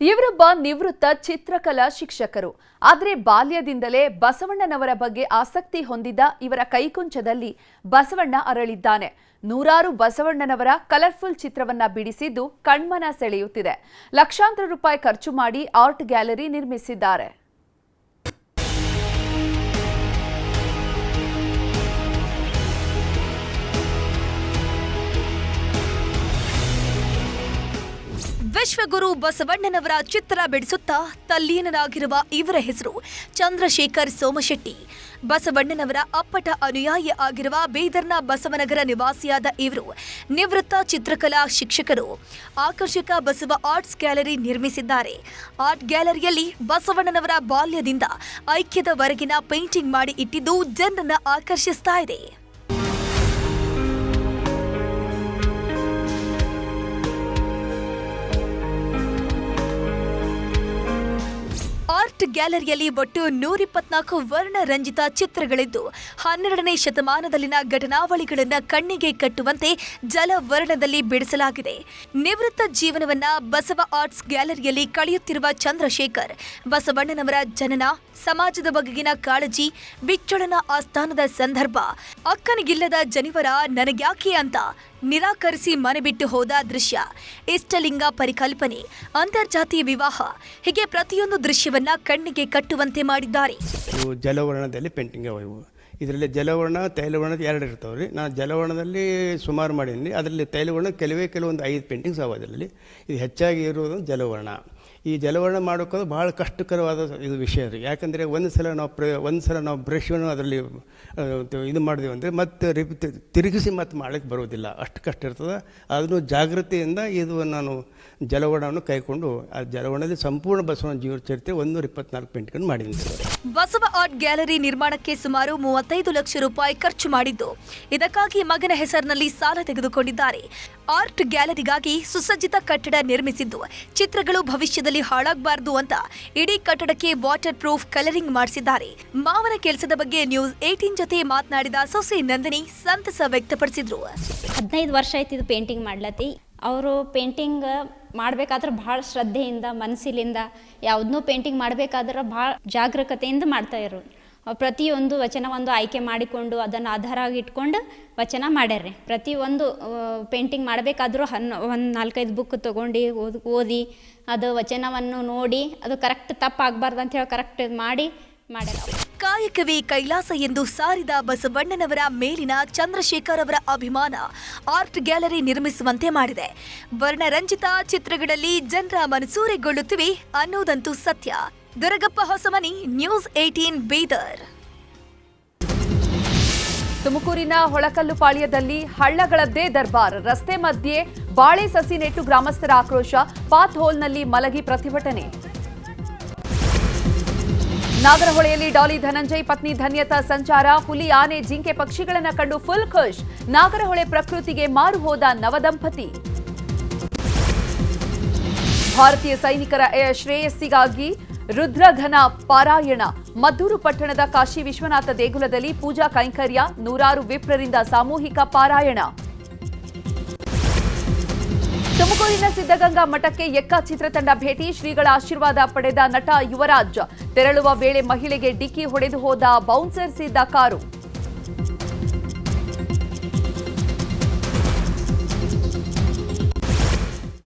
ಇವರೊಬ್ಬ ನಿವೃತ್ತ ಚಿತ್ರಕಲಾ ಶಿಕ್ಷಕರು. ಆದರೆ ಬಾಲ್ಯದಿಂದಲೇ ಬಸವಣ್ಣನವರ ಬಗ್ಗೆ ಆಸಕ್ತಿ ಹೊಂದಿದ್ದ ಇವರ ಕೈಕುಂಚದಲ್ಲಿ ಬಸವಣ್ಣ ಅರಳಿದ್ದಾನೆ. ನೂರಾರು ಬಸವಣ್ಣನವರ ಕಲರ್ಫುಲ್ ಚಿತ್ರವನ್ನ ಬಿಡಿಸಿದ್ದು ಕಣ್ಮನ ಸೆಳೆಯುತ್ತಿದೆ. ಲಕ್ಷಾಂತರ ರೂಪಾಯಿ ಖರ್ಚು ಮಾಡಿ ಆರ್ಟ್ ಗ್ಯಾಲರಿ ನಿರ್ಮಿಸಿದ್ದಾರೆ. ವಿಶ್ವಗುರು ಬಸವಣ್ಣನವರ ಚಿತ್ರ ಬಿಡಿಸುತ್ತಾ ತಲ್ಲೀನರಾಗಿರುವ ಇವರ ಹೆಸರು ಚಂದ್ರಶೇಖರ್ ಸೋಮಶೆಟ್ಟಿ. ಬಸವಣ್ಣನವರ ಅಪ್ಪಟ ಅನುಯಾಯಿ ಆಗಿರುವ ಬೀದರ್ನ ಬಸವನಗರ ನಿವಾಸಿಯಾದ ಇವರು ನಿವೃತ್ತ ಚಿತ್ರಕಲಾ ಶಿಕ್ಷಕರು. ಆಕರ್ಷಕ ಬಸವ ಆರ್ಟ್ಸ್ ಗ್ಯಾಲರಿ ನಿರ್ಮಿಸಿದ್ದಾರೆ. ಆರ್ಟ್ ಗ್ಯಾಲರಿಯಲ್ಲಿ ಬಸವಣ್ಣನವರ ಬಾಲ್ಯದಿಂದ ಐಕ್ಯದವರೆಗಿನ ಪೇಂಟಿಂಗ್ ಮಾಡಿ ಇಟ್ಟಿದ್ದು ಜನರನ್ನ ಆಕರ್ಷಿಸ್ತಾ ಇದೆ. ಆರ್ಟ್ ಗ್ಯಾಲರಿಯಲ್ಲಿ ಒಟ್ಟು ನೂರಿಪ್ಪತ್ನಾಲ್ಕು ವರ್ಣರಂಜಿತ ಚಿತ್ರಗಳಿದ್ದು, ಹನ್ನೆರಡನೇ ಶತಮಾನದಲ್ಲಿನ ಘಟನಾವಳಿಗಳನ್ನು ಕಣ್ಣಿಗೆ ಕಟ್ಟುವಂತೆ ಜಲವರ್ಣದಲ್ಲಿ ಬಿಡಿಸಲಾಗಿದೆ. ನಿವೃತ್ತ ಜೀವನವನ್ನ ಬಸವ ಆರ್ಟ್ಸ್ ಗ್ಯಾಲರಿಯಲ್ಲಿ ಕಳೆಯುತ್ತಿರುವ ಚಂದ್ರಶೇಖರ್, ಬಸವಣ್ಣನವರ ಜನನ ಸಮಾಜದ ಬಗೆಗಿನ ಕಾಳಜಿ, ಬಿಚ್ಚಳನ ಆಸ್ಥಾನದ ಸಂದರ್ಭ, ಅಕ್ಕನಿಗಿಲ್ಲದ ಜನಿವರ ನನಗ್ಯಾಕೆ ಅಂತ ನಿರಾಕರಿಸಿ ಮನೆ ಬಿಟ್ಟು ಹೋದ ದೃಶ್ಯ, ಇಷ್ಟಲಿಂಗ ಪರಿಕಲ್ಪನೆ ಅಂತರ್ಜಾತಿ ವಿವಾಹ, ಹೀಗೆ ಪ್ರತಿಯೊಂದು ದೃಶ್ಯವನ್ನ ಕಣ್ಣಿಗೆ ಕಟ್ಟುವಂತೆ ಮಾಡಿದ್ದಾರೆ. ಜಲವರ್ಣದಲ್ಲಿ ಪೇಂಟಿಂಗ್ ಇದರಲ್ಲಿ ಜಲವರ್ಣ, ತೈಲವರ್ಣ ಎರಡು ಇರ್ತಾವೆ ರೀ ನಾನು ಜಲವರ್ಣದಲ್ಲಿ ಸುಮಾರು ಮಾಡೀನಿ ಅದರಲ್ಲಿ ತೈಲವರ್ಣ ಕೆಲವೇ ಕೆಲವೊಂದು ಐದು ಪೇಂಟಿಂಗ್ಸ್ ಅವ ಇದು ಹೆಚ್ಚಾಗಿ ಇರುವುದು ಜಲವರ್ಣ. ಈ ಜಲವರ್ಣ ಮಾಡೋಕ್ಕೋದು ಭಾಳ ಕಷ್ಟಕರವಾದ ಇದು ವಿಷಯ ರೀ ಯಾಕಂದರೆ ಒಂದು ಸಲ ನಾವು ಪ್ರ, ಒಂದು ಸಲ ನಾವು ಬ್ರಷನ್ನು ಅದರಲ್ಲಿ ಇದು ಮಾಡಿದೆವು ಅಂದರೆ ಮತ್ತೆ ರಿಪ್ ತಿರುಗಿಸಿ ಮತ್ತೆ ಮಾಡಲಿಕ್ಕೆ ಬರೋದಿಲ್ಲ ಅಷ್ಟು ಕಷ್ಟ ಇರ್ತದೆ. ಅದನ್ನು ಜಾಗೃತಿಯಿಂದ ಇದು ನಾನು ಜಲವರ್ಣವನ್ನು ಕೈಕೊಂಡು, ಆ ಜಲವರ್ಣದಲ್ಲಿ ಸಂಪೂರ್ಣ ಬಸವನ ಜೀವನ ಚರಿತ್ರೆ ಒಂದೂರ ಇಪ್ಪತ್ನಾಲ್ಕು ಪೇಂಟ್ಗಳನ್ನು ಮಾಡಿದ್ದೀನಿ. ಬಸವ ಆರ್ಟ್ ಗ್ಯಾಲರಿ ನಿರ್ಮಾಣಕ್ಕೆ ಸುಮಾರು ಮೂವತ್ತೈದು ಲಕ್ಷ ರೂಪಾಯಿ ಖರ್ಚು ಮಾಡಿದ್ದು. ಇದಕ್ಕಾಗಿ ಮಗನ ಹೆಸರಿನಲ್ಲಿ ಸಾಲ ತೆಗೆದುಕೊಂಡಿದ್ದಾರೆ. ಆರ್ಟ್ ಗ್ಯಾಲರಿಗಾಗಿ ಸುಸಜ್ಜಿತ ಕಟ್ಟಡ ನಿರ್ಮಿಸಿದ್ದು. ಚಿತ್ರಗಳು ಭವಿಷ್ಯದಲ್ಲಿ ಹಾಳಾಗಬಾರದು ಅಂತ ಇಡೀ ಕಟ್ಟಡಕ್ಕೆ ವಾಟರ್ ಪ್ರೂಫ್ ಕಲರಿಂಗ್ ಮಾಡಿಸಿದ್ದಾರೆ. ಮಾವನ ಕೆಲಸದ ಬಗ್ಗೆ ನ್ಯೂಸ್ ಏಟೀನ್ ಜೊತೆ ಮಾತನಾಡಿದ ಸೊಸೆ ನಂದಿನಿ ಸಂತಸ ವ್ಯಕ್ತಪಡಿಸಿದ್ರು. ಹದಿನೈದು ವರ್ಷ ಆಯ್ತು ಇದು ಪೇಂಟಿಂಗ್ ಮಾಡ್ಲತ್ತಿ. ಅವರು ಪೇಂಟಿಂಗ್ ಮಾಡ್ಬೇಕಾದ್ರೆ ಭಾಳ ಶ್ರದ್ಧೆಯಿಂದ ಮನಸ್ಸಿಲಿಂದ ಯಾವುದನ್ನೂ ಪೇಂಟಿಂಗ್ ಮಾಡ್ಬೇಕಾದ್ರೆ ಭಾಳ ಜಾಗರೂಕತೆಯಿಂದ ಮಾಡ್ತಾ ಇರು ಅವ್ರು ಪ್ರತಿಯೊಂದು ವಚನವೊಂದು ಆಯ್ಕೆ ಮಾಡಿಕೊಂಡು ಅದನ್ನು ಆಧಾರ ಆಗಿ ಇಟ್ಕೊಂಡು ವಚನ ಮಾಡ್ಯಾರ್ರಿ. ಪ್ರತಿಯೊಂದು ಪೇಂಟಿಂಗ್ ಮಾಡಬೇಕಾದ್ರೂ ಹನ್, ಒಂದು ನಾಲ್ಕೈದು ಬುಕ್ ತೊಗೊಂಡು ಓದ್, ಓದಿ ಅದು ವಚನವನ್ನು ನೋಡಿ ಅದು ಕರೆಕ್ಟ್ ತಪ್ಪಾಗಬಾರ್ದು ಅಂತ ಹೇಳಿ ಕರೆಕ್ಟ್ ಮಾಡಿ ಮಾಡ್ಯಾರ. ಕಾಯಕವೇ ಕೈಲಾಸ ಎಂದು ಸಾರಿದ ಬಸವಣ್ಣನವರ ಮೇಲಿನ ಚಂದ್ರಶೇಖರ್ ಅವರ ಅಭಿಮಾನ ಆರ್ಟ್ ಗ್ಯಾಲರಿ ನಿರ್ಮಿಸುವಂತೆ ಮಾಡಿದೆ. ವರ್ಣರಂಜಿತ ಚಿತ್ರಗಳಲ್ಲಿ ಜನರ ಮನಸೂರೆಗೊಳ್ಳುತ್ತಿವೆ ಅನ್ನೋದಂತೂ ಸತ್ಯ. Duragappa Hosamani news eighteen Bidar. ತುಮಕೂರಿನ ಹೊಳಕಲ್ಲು ಪಾಳ್ಯದಲ್ಲಿ ಹಳ್ಳಗಳದ್ದೇ ದರ್ಬಾರ್. ರಸ್ತೆ ಮಧ್ಯೆ ಬಾಳೆ ಸಸಿ ನೆಟ್ಟು ಗ್ರಾಮಸ್ಥರ ಆಕ್ರೋಶ, ಪಾತ್ ಹೋಲ್ನಲ್ಲಿ ಮಲಗಿ ಪ್ರತಿಭಟನೆ. ನಾಗರಹೊಳೆಯಲ್ಲಿ ಡಾಲಿ ಧನಂಜಯ್, ಪತ್ನಿ ಧನ್ಯತಾ ಸಂಚಾರ, ಹುಲಿ, ಆನೆ, ಜಿಂಕೆ ಪಕ್ಷಿಗಳನ್ನು ಕಂಡು ಫುಲ್ ಖುಷ್. ನಾಗರಹೊಳೆ ಪ್ರಕೃತಿಗೆ ಮಾರು ಹೋದ ನವದಂಪತಿ. ಭಾರತೀಯ ಸೈನಿಕರ ಶ್ರೇಯಸ್ಸಿಗಾಗಿ ರುದ್ರಘನ ಪಾರಾಯಣ. ಮದ್ದೂರು ಪಟ್ಟಣದ ಕಾಶಿ ವಿಶ್ವನಾಥ ದೇಗುಲದಲ್ಲಿ ಪೂಜಾ ಕೈಂಕರ್ಯ, ನೂರಾರು ವಿಪ್ರರಿಂದ ಸಾಮೂಹಿಕ ಪಾರಾಯಣ. ತುಮಕೂರಿನ ಸಿದ್ಧಗಂಗಾ ಮಠಕ್ಕೆ ಎಕ್ಕ ಚಿತ್ರತಂಡ ಭೇಟಿ, ಶ್ರೀಗಳ ಆಶೀರ್ವಾದ ಪಡೆದ ನಟ ಯುವರಾಜ್. ತೆರಳುವ ವೇಳೆ ಮಹಿಳೆಗೆ ಡಿಕ್ಕಿ ಹೊಡೆದು ಹೋದ ಬೌನ್ಸರ್ ಸಿದ್ದ ಕಾರು.